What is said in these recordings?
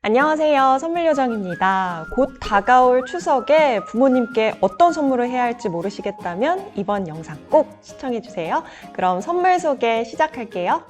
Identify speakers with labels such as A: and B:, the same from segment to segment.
A: 안녕하세요. 선물요정입니다. 곧 다가올 추석에 부모님께 어떤 선물을 해야 할지 모르시겠다면 이번 영상 꼭 시청해주세요. 그럼 선물 소개 시작할게요.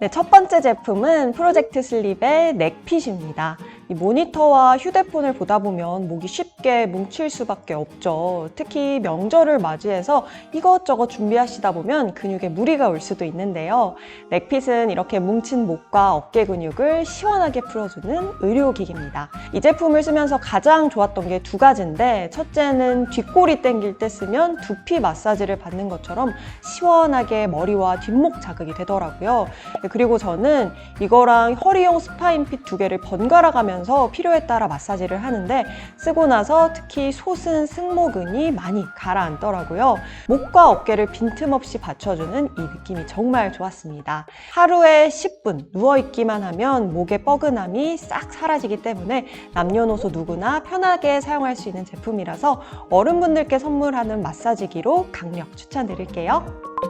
A: 네, 첫 번째 제품은 프로젝트 슬립의 넥핏입니다. 이 모니터와 휴대폰을 보다 보면 목이 쉽게 뭉칠 수밖에 없죠. 특히 명절을 맞이해서 이것저것 준비하시다 보면 근육에 무리가 올 수도 있는데요. 넥핏은 이렇게 뭉친 목과 어깨 근육을 시원하게 풀어주는 의료기기입니다. 이 제품을 쓰면서 가장 좋았던 게 두 가지인데 첫째는 뒷골이 땡길 때 쓰면 두피 마사지를 받는 것처럼 시원하게 머리와 뒷목 자극이 되더라고요. 네, 그리고 저는 이거랑 허리용 스파인핏 두 개를 번갈아 가면서 필요에 따라 마사지를 하는데 쓰고 나서 특히 솟은 승모근이 많이 가라앉더라고요. 목과 어깨를 빈틈없이 받쳐주는 이 느낌이 정말 좋았습니다. 하루에 10분 누워있기만 하면 목의 뻐근함이 싹 사라지기 때문에 남녀노소 누구나 편하게 사용할 수 있는 제품이라서 어른분들께 선물하는 마사지기로 강력 추천드릴게요.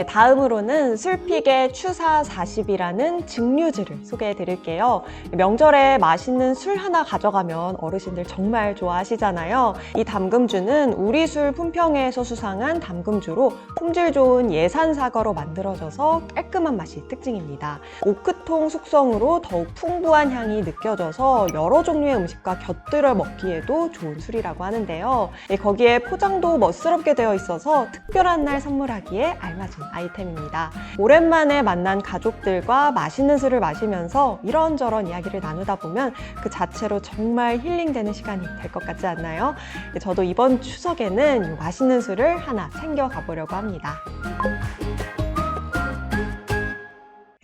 A: 네, 다음으로는 술픽의 추사 40이라는 증류주를 소개해 드릴게요. 명절에 맛있는 술 하나 가져가면 어르신들 정말 좋아하시잖아요. 이 담금주는 우리 술 품평회에서 수상한 담금주로 품질 좋은 예산 사과로 만들어져서 깔끔한 맛이 특징입니다. 오크통 숙성으로 더욱 풍부한 향이 느껴져서 여러 종류의 음식과 곁들여 먹기에도 좋은 술이라고 하는데요. 네, 거기에 포장도 멋스럽게 되어 있어서 특별한 날 선물하기에 알맞은 아이템입니다. 오랜만에 만난 가족들과 맛있는 술을 마시면서 이런저런 이야기를 나누다 보면 그 자체로 정말 힐링되는 시간이 될 것 같지 않나요? 저도 이번 추석에는 이 맛있는 술을 하나 챙겨 가 보려고 합니다.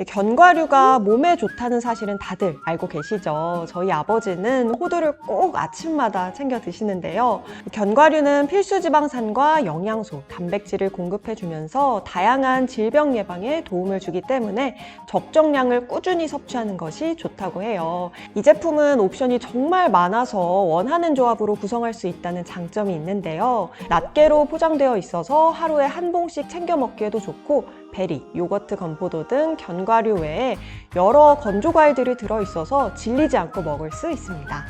A: 견과류가 몸에 좋다는 사실은 다들 알고 계시죠? 저희 아버지는 호두를 꼭 아침마다 챙겨 드시는데요. 견과류는 필수 지방산과 영양소, 단백질을 공급해 주면서 다양한 질병 예방에 도움을 주기 때문에 적정량을 꾸준히 섭취하는 것이 좋다고 해요. 이 제품은 옵션이 정말 많아서 원하는 조합으로 구성할 수 있다는 장점이 있는데요. 낱개로 포장되어 있어서 하루에 한 봉씩 챙겨 먹기에도 좋고 베리, 요거트, 건포도 등 견과류 외에 여러 건조 과일들이 들어있어서 질리지 않고 먹을 수 있습니다.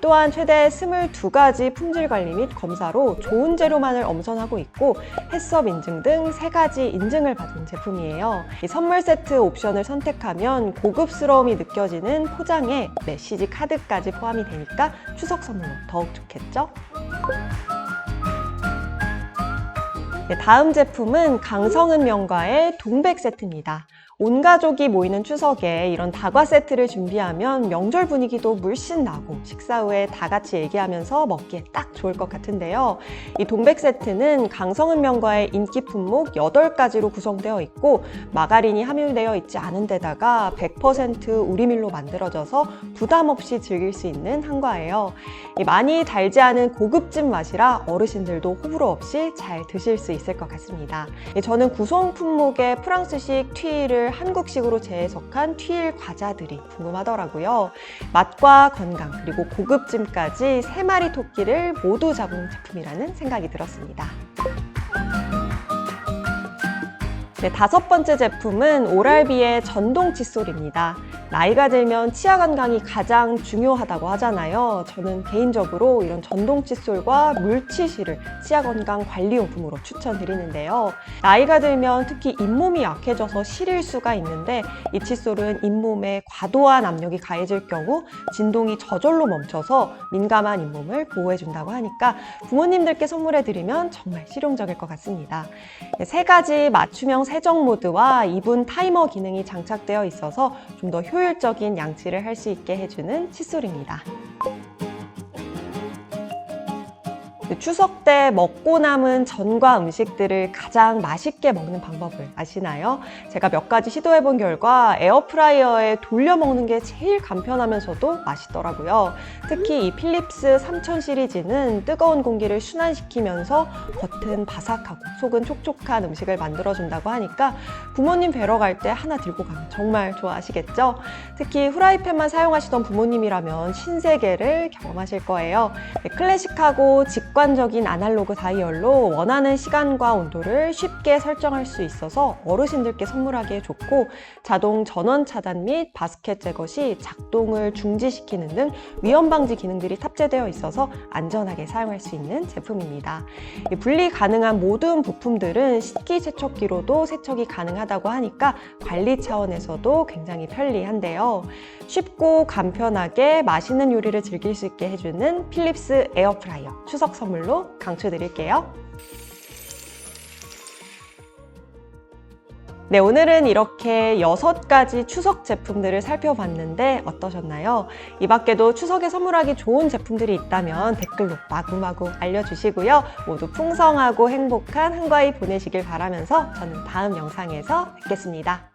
A: 또한 최대 22가지 품질 관리 및 검사로 좋은 재료만을 엄선하고 있고 햇섭 인증 등세 가지 인증을 받은 제품이에요. 이 선물 세트 옵션을 선택하면 고급스러움이 느껴지는 포장에 메시지 카드까지 포함이 되니까 추석 선물로 더욱 좋겠죠? 네, 다음 제품은 강성은 명가의 동백 세트입니다. 온 가족이 모이는 추석에 이런 다과 세트를 준비하면 명절 분위기도 물씬 나고 식사 후에 다 같이 얘기하면서 먹기에 딱 좋을 것 같은데요. 이 동백 세트는 강성은 명가의 인기 품목 8가지로 구성되어 있고 마가린이 함유되어 있지 않은 데다가 100% 우리밀로 만들어져서 부담 없이 즐길 수 있는 한과예요. 이 많이 달지 않은 고급진 맛이라 어르신들도 호불호 없이 잘 드실 수 있을 것 같습니다. 예, 저는 구성 품목의 프랑스식 튀를 한국식으로 재해석한 튀일 과자들이 궁금하더라고요. 맛과 건강 그리고 고급짐까지 세 마리 토끼를 모두 잡은 제품이라는 생각이 들었습니다. 네, 다섯 번째 제품은 오랄비의 전동 칫솔입니다. 나이가 들면 치아 건강이 가장 중요하다고 하잖아요. 저는 개인적으로 이런 전동 칫솔과 물치실을 치아 건강 관리용품으로 추천드리는데요. 나이가 들면 특히 잇몸이 약해져서 시릴 수가 있는데 이 칫솔은 잇몸에 과도한 압력이 가해질 경우 진동이 저절로 멈춰서 민감한 잇몸을 보호해준다고 하니까 부모님들께 선물해드리면 정말 실용적일 것 같습니다. 네, 세 가지 맞춤형 세정 모드와 2분 타이머 기능이 장착되어 있어서 좀 더 효율 적인 양치를 할 수 있게 해주는 칫솔입니다. 추석 때 먹고 남은 전과 음식들을 가장 맛있게 먹는 방법을 아시나요? 제가 몇 가지 시도해 본 결과 에어프라이어에 돌려 먹는 게 제일 간편하면서도 맛있더라고요. 특히 이 필립스 3000 시리즈는 뜨거운 공기를 순환시키면서 겉은 바삭하고 속은 촉촉한 음식을 만들어준다고 하니까 부모님 뵈러 갈 때 하나 들고 가면 정말 좋아하시겠죠? 특히 후라이팬만 사용하시던 부모님이라면 신세계를 경험하실 거예요. 네, 클래식하고 직관 직관적인 아날로그 다이얼로 원하는 시간과 온도를 쉽게 설정할 수 있어서 어르신들께 선물하기에 좋고 자동 전원 차단 및 바스켓 제거 시 작동을 중지시키는 등 위험 방지 기능들이 탑재되어 있어서 안전하게 사용할 수 있는 제품입니다. 이 분리 가능한 모든 부품들은 식기 세척기로도 세척이 가능하다고 하니까 관리 차원에서도 굉장히 편리한데요. 쉽고 간편하게 맛있는 요리를 즐길 수 있게 해주는 필립스 에어프라이어 추석 선물로 강추드릴게요. 네, 오늘은 이렇게 여섯 가지 추석 제품들을 살펴봤는데 어떠셨나요? 이 밖에도 추석에 선물하기 좋은 제품들이 있다면 댓글로 마구마구 알려주시고요. 모두 풍성하고 행복한 한가위 보내시길 바라면서 저는 다음 영상에서 뵙겠습니다.